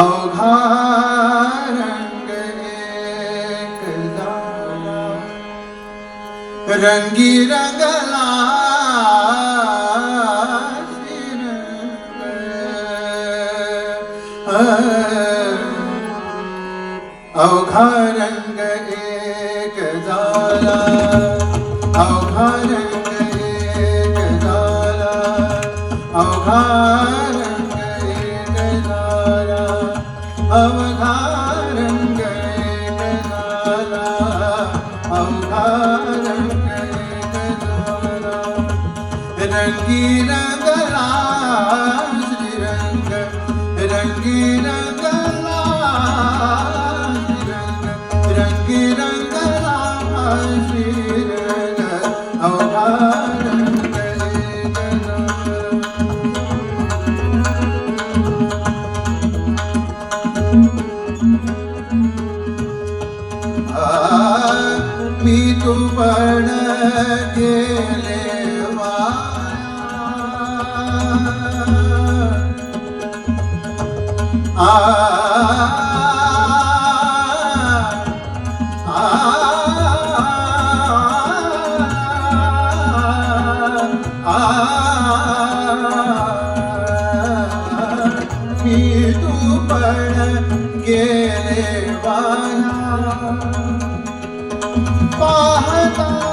अवघार रंगी रंगला अवघा रंग एक जाला अवघा रंग अवधारण गए नजारा अवधारण गए नजारा अवधारण गए नजारा रंगीन गला गेले वाया पाहता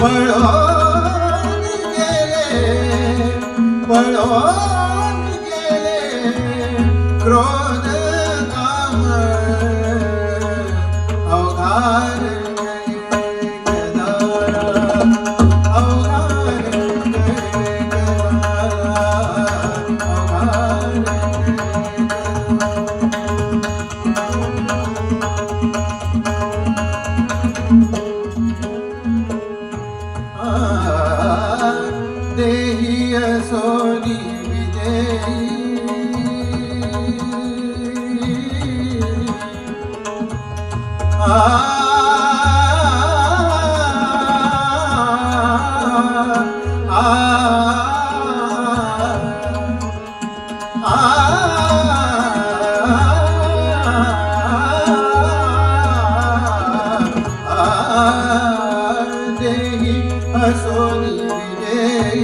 पळोन गेले पळोन गेले क्रो ദേഹിയ സോനി വിജയി.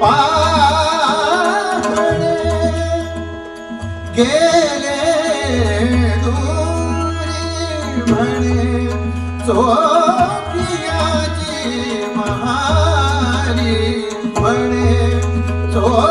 पापणे गेले दूरी म्हणे चोपियाची महारी म्हणे चो